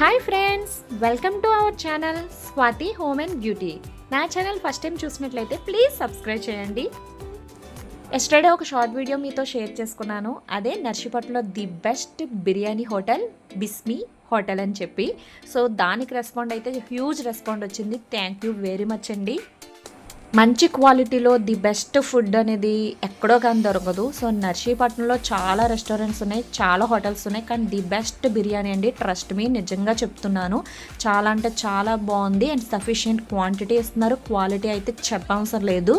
Hi friends welcome to our channel Swathi home and beauty నా channel first time చూసినట్లయితే please subscribe చేయండి. Yesterday ఒక short video మీతో share చేసుకున్నాను. అదే నర్సిపట్లో the best biryani hotel Bismi hotel అని చెప్పి. సో దానికి రెస్పాండ్ అయితే హ్యూజ్ రెస్పాండ్ వచ్చింది. థ్యాంక్ యూ వెరీ మచ్ అండి. మంచి క్వాలిటీలో ది బెస్ట్ ఫుడ్ అనేది ఎక్కడో కానీ దొరకదు. సో నర్సీపట్నంలో చాలా రెస్టారెంట్స్ ఉన్నాయి చాలా హోటల్స్ ఉన్నాయి. కానీ ది బెస్ట్ బిర్యానీ అండి ట్రస్ట్ మీ నిజంగా చెప్తున్నాను. చాలా అంటే చాలా బాగుంది అండ్ సఫిషియంట్ క్వాంటిటీ ఇస్తున్నారు. క్వాలిటీ అయితే చెప్పవసరం లేదు.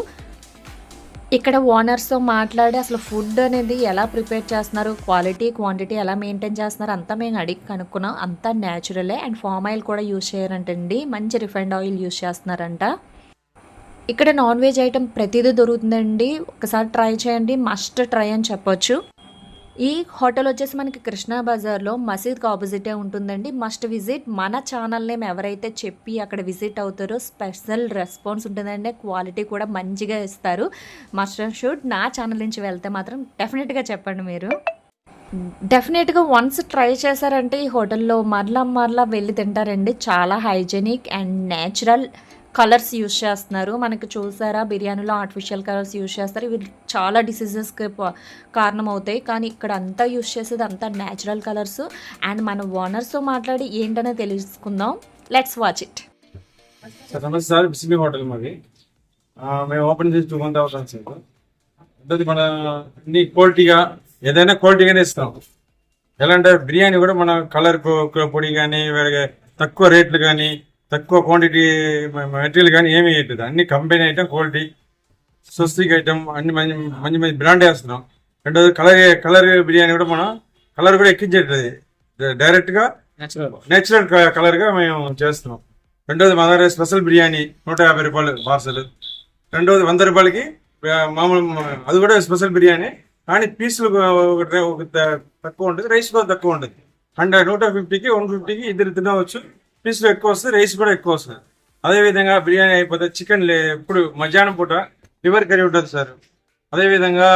ఇక్కడ ఓనర్స్తో మాట్లాడి అసలు ఫుడ్ అనేది ఎలా ప్రిపేర్ చేస్తున్నారు క్వాలిటీ క్వాంటిటీ ఎలా మెయింటైన్ చేస్తున్నారు అంతా మేము అడిగి కనుక్కున్నాం. అంతా న్యాచురలే అండ్ ఫామ్ ఆయిల్ కూడా యూజ్ చేయరంటండి. మంచి రిఫైండ్ ఆయిల్ యూజ్ చేస్తున్నారంట. ఇక్కడ నాన్ వెజ్ ఐటెం ప్రతిదీ దొరుకుతుందండి. ఒకసారి ట్రై చేయండి. మస్ట్ ట్రై అని చెప్పొచ్చు. ఈ హోటల్ వచ్చేసి మనకి కృష్ణా బజార్లో మసీద్కి ఆపోజిటే ఉంటుందండి. Must visit. మన ఛానల్ నేమ్ ఎవరైతే చెప్పి అక్కడ విజిట్ అవుతారో స్పెషల్ రెస్పాన్స్ ఉంటుందండి. క్వాలిటీ కూడా మంచిగా ఇస్తారు. మస్ట్ షూట్ నా ఛానల్ నుంచి వెళ్తే మాత్రం డెఫినెట్గా చెప్పండి మీరు. డెఫినెట్గా వన్స్ ట్రై చేశారంటే ఈ హోటల్లో మరలా మరలా వెళ్ళి తింటారండి. చాలా hygienic and natural colours use చేస్తున్నారు. మనకు చూసారా? బిర్యానీలో ఆర్టిఫిషియల్ కలర్స్ యూజ్ చేస్తారు. ఇవి చాలా డిసీజెస్కి కారణం అవుతాయి కానీ ఇక్కడ అంతా యూస్ చేసేది అంతా న్యాచురల్ కలర్స్ అండ్ మన ఓనర్స్తో మాట్లాడి ఏంటనే తెలుసుకుందాం. లెట్స్ వాచ్ ఇట్ సార్ నమస్తే సార్. బిస్మీ హోటల్ మాది. మేము ఓపెన్ చేసి టూ మంత్ అవుతాం సార్. మన అన్ని క్వాలిటీగా ఏదైనా క్వాలిటీగానే ఇస్తాం. ఎలా అంటే బిర్యానీ కూడా మన కలర్ పొడి కానీ తక్కువ రేట్లు కానీ తక్కువ క్వాంటిటీ మెటీరియల్ కానీ ఏమీ వేయట్లేదు అన్ని company item quality Swastik item అన్ని మంచి మంచి మంచి బ్రాండ్ వేస్తున్నాం. రెండోది కలర్ కలర్ బిర్యానీ కూడా మనం కలర్ కూడా ఎక్కించట్లేదు డైరెక్ట్గా నేచురల్ కలర్గా మేము చేస్తున్నాం. రెండోది మా దగ్గర స్పెషల్ బిర్యానీ నూట యాభై రూపాయలు పార్సల్ రెండోది వంద రూపాయలకి మామూలు అది కూడా స్పెషల్ బిర్యానీ కానీ పీసులు తక్కువ ఉంటుంది రైస్ కూడా తక్కువ ఉంటుంది. హండ్రెడ్ నూట ఫిఫ్టీకి వన్ ఫిఫ్టీకి ఇద్దరు తినవచ్చు. పీసులు ఎక్కువ వస్తుంది రైస్ కూడా ఎక్కువ వస్తుంది అదేవిధంగా బిర్యానీ అయిపోతే చికెన్ ఇప్పుడు మధ్యాహ్నం పూట లివర్ కర్రీ ఉంటుంది సార్. అదేవిధంగా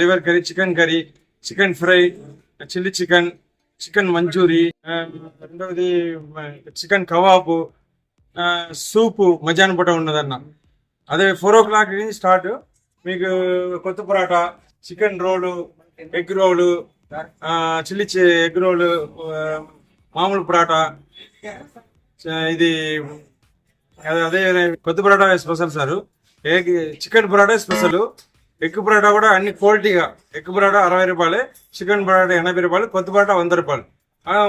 liver curry chicken curry chicken fry chilli chicken chicken manchurian రెండవది చికెన్ కబాబు సూపు మధ్యాహ్నం పూట ఉండదన్న అదే ఫోర్ ఓ క్లాక్ నుంచి స్టార్ట్ మీకు కొత్త paratha chicken roll egg roll chilli egg roll మామూలు పరాటా ఇది అదే అదే కొత్త paratha special sir. Egg chicken paratha special. Egg parotta కూడా అన్ని క్వాలిటీగా. ఎగ్ పరాటా అరవై రూపాయలే చికెన్ పరాటా ఎనభై రూపాయలు కొత్త పరాటా వంద రూపాయలు.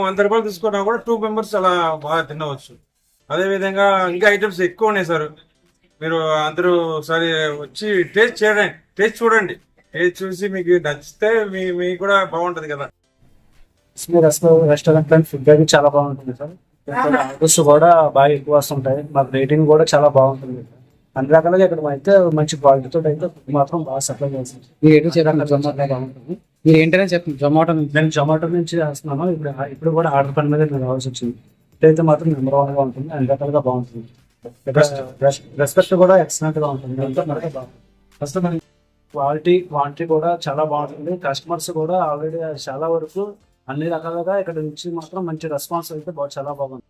వంద రూపాయలు తీసుకున్నా కూడా టూ మెంబర్స్ అలా బాగా తినవచ్చు. అదే విధంగా ఇంకా ఐటమ్స్ ఎక్కువ ఉన్నాయి సార్. మీరు అందరూ ఒకసారి వచ్చి టేస్ట్ చేయండి టేస్ట్ చూడండి. టేస్ట్ చూసి మీకు నచ్చితే మీ మీకు కూడా బాగుంటది కదా. మీ రెస్టారెంట్ ఫుడ్ అది చాలా బాగుంటుంది సార్. ఆర్డర్స్ కూడా బాగా ఎక్కువ వస్తుంటాయి. మాకు రేటింగ్ కూడా చాలా బాగుంటుంది. అన్ని రకాలుగా ఇక్కడ అయితే మంచి క్వాలిటీతో అయితే మాత్రం బాగా సప్లై చేస్తుంది మీరు ఏంటో చెప్పండి జొమాటో బాగుంటుంది. మీరు ఏంటనే చెప్పండి. జొమాటో నుంచి. నేను జొమాటో నుంచి చేస్తున్నాను. ఇప్పుడు ఇప్పుడు కూడా ఆర్డర్ పని మీద నేను రావాల్సి వచ్చింది. ఇదైతే మాత్రం నెంబర్ వన్గా ఉంటుంది. అన్ని రకాలుగా బాగుంటుంది. రెస్పెక్ట్ కూడా ఎక్సలెంట్గా ఉంటుంది. ఫస్ట్ క్వాలిటీ క్వాంటిటీ కూడా చాలా బాగుంటుంది. కస్టమర్స్ కూడా ఆల్రెడీ చాలా వరకు అన్ని రకాలుగా ఇక్కడ నుంచి మాత్రం మంచి రెస్పాన్స్ అయితే చాలా బాగుంది.